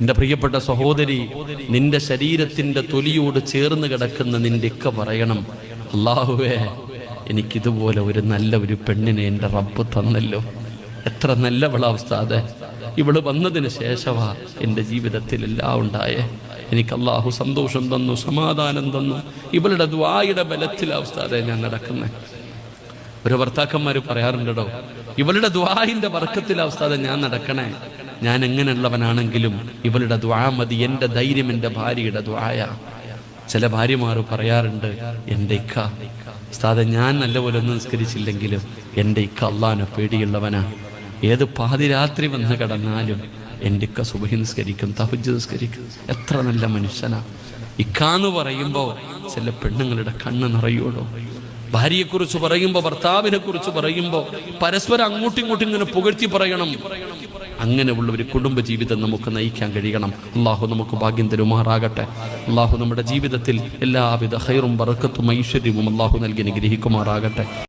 എന്റെ പ്രിയപ്പെട്ട സഹോദരി നിന്റെ ശരീരത്തിന്റെ തൊലിയോട് ചേർന്ന് കിടക്കുന്ന നിന്റെ ഇക്ക പറയണം. അള്ളാഹുവേ എനിക്കിതുപോലെ ഒരു നല്ല ഒരു പെണ്ണിനെ എന്റെ റബ്ബ് തന്നല്ലോ. എത്ര നല്ലവളാവസ്ഥ അതെ ഇവൾ വന്നതിന് ശേഷമാ എന്റെ ജീവിതത്തിൽ എല്ലാം ഉണ്ടായേ. എനിക്ക് അള്ളാഹു സന്തോഷം തന്നു സമാധാനം തന്നു. ഇവളുടെ ദ്വായുടെ ബലത്തിലാവസ്ഥ ഞാൻ നടക്കുന്നത് ഒരു ഭർത്താക്കന്മാർ പറയാറുണ്ടോ ഇവളുടെ ദ്വാഹിന്റെ വർക്കത്തിലാവസ്ഥ ഞാൻ നടക്കണേ. ഞാൻ എങ്ങനെയുള്ളവനാണെങ്കിലും ഇവളുടെ ദ്വാ മതി എന്റെ ധൈര്യം എന്റെ ഭാര്യയുടെ ദ്വായ ചില ഭാര്യമാർ പറയാറുണ്ട് എന്റെ ഇക്ക. ഉസ്താദെ ഞാൻ നല്ലപോലെ ഒന്നും നിസ്കരിച്ചില്ലെങ്കിലും എന്റെ ഇക്ക അള്ളാനെ പേടിയുള്ളവനാ. ഏത് പാതിരാത്രി വന്ന് കടന്നാലും എന്റെ ഇക്ക സുബഹി നിസ്കരിക്കും തഹുജ് നിസ്കരിക്കും. എത്ര നല്ല മനുഷ്യനാ. ഇക്കാന്ന് പറയുമ്പോൾ ചില പെണ്ണുങ്ങളുടെ കണ്ണ് നിറയുള്ളൂ. ഭാര്യയെക്കുറിച്ച് പറയുമ്പോൾ ഭർത്താവിനെ കുറിച്ച് പറയുമ്പോൾ പരസ്പരം അങ്ങോട്ടും ഇങ്ങോട്ടും ഇങ്ങനെ പുകഴ്ത്തി പറയണം. അങ്ങനെയുള്ള ഒരു കുടുംബ ജീവിതം നമുക്ക് നയിക്കാൻ കഴിയണം. അള്ളാഹു നമുക്ക് ഭാഗ്യം തരുമാറാകട്ടെ. അള്ളാഹു നമ്മുടെ ജീവിതത്തിൽ എല്ലാവിധ ഹൈറും വറക്കത്തും ഐശ്വര്യവും അള്ളാഹു നൽകി അനുഗ്രഹിക്കുമാറാകട്ടെ.